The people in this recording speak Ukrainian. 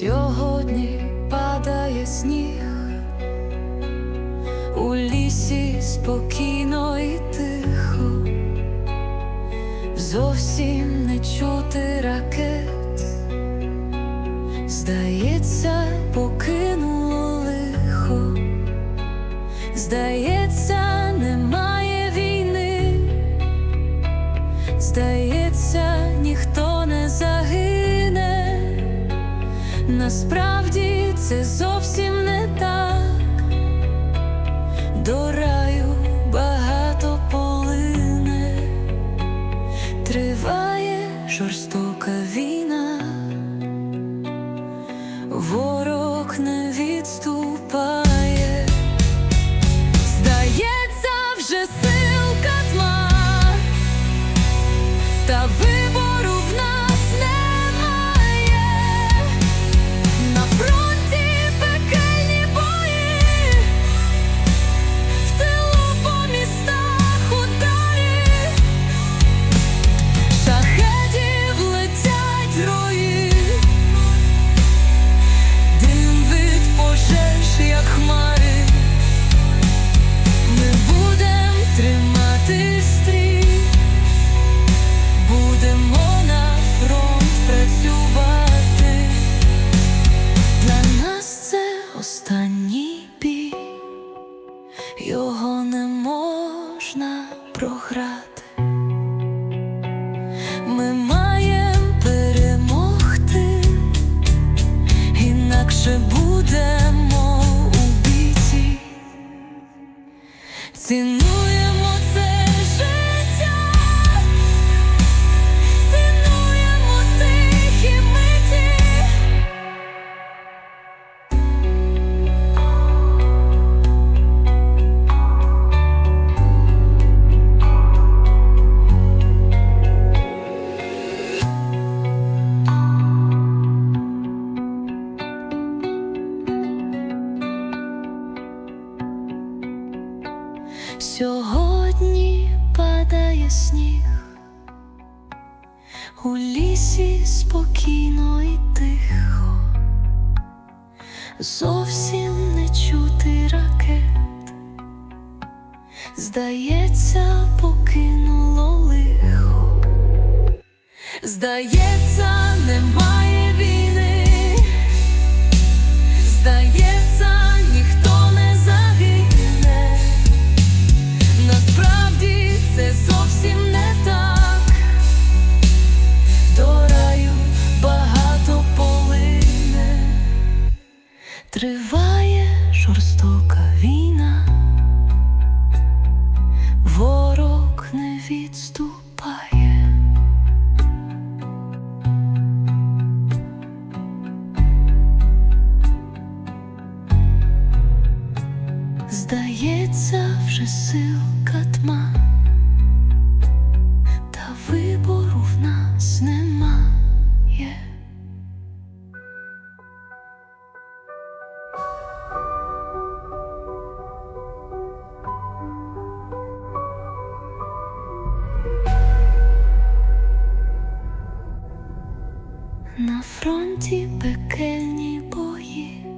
Сьогодні падає сніг, у лісі спокійно і тихо, зовсім не чути ракет, здається, покинуло лихо, здається. Насправді це зовсім не так. До раю багато полине, триває жорстока Цінуємо Сьогодні падає сніг, у лісі спокійно і тихо, зовсім не чути ракет, здається, покинуло лихо, здається, немає жорстока війна, ворог не відступає. Здається, вже силка тьма, На фронті пекельні бої.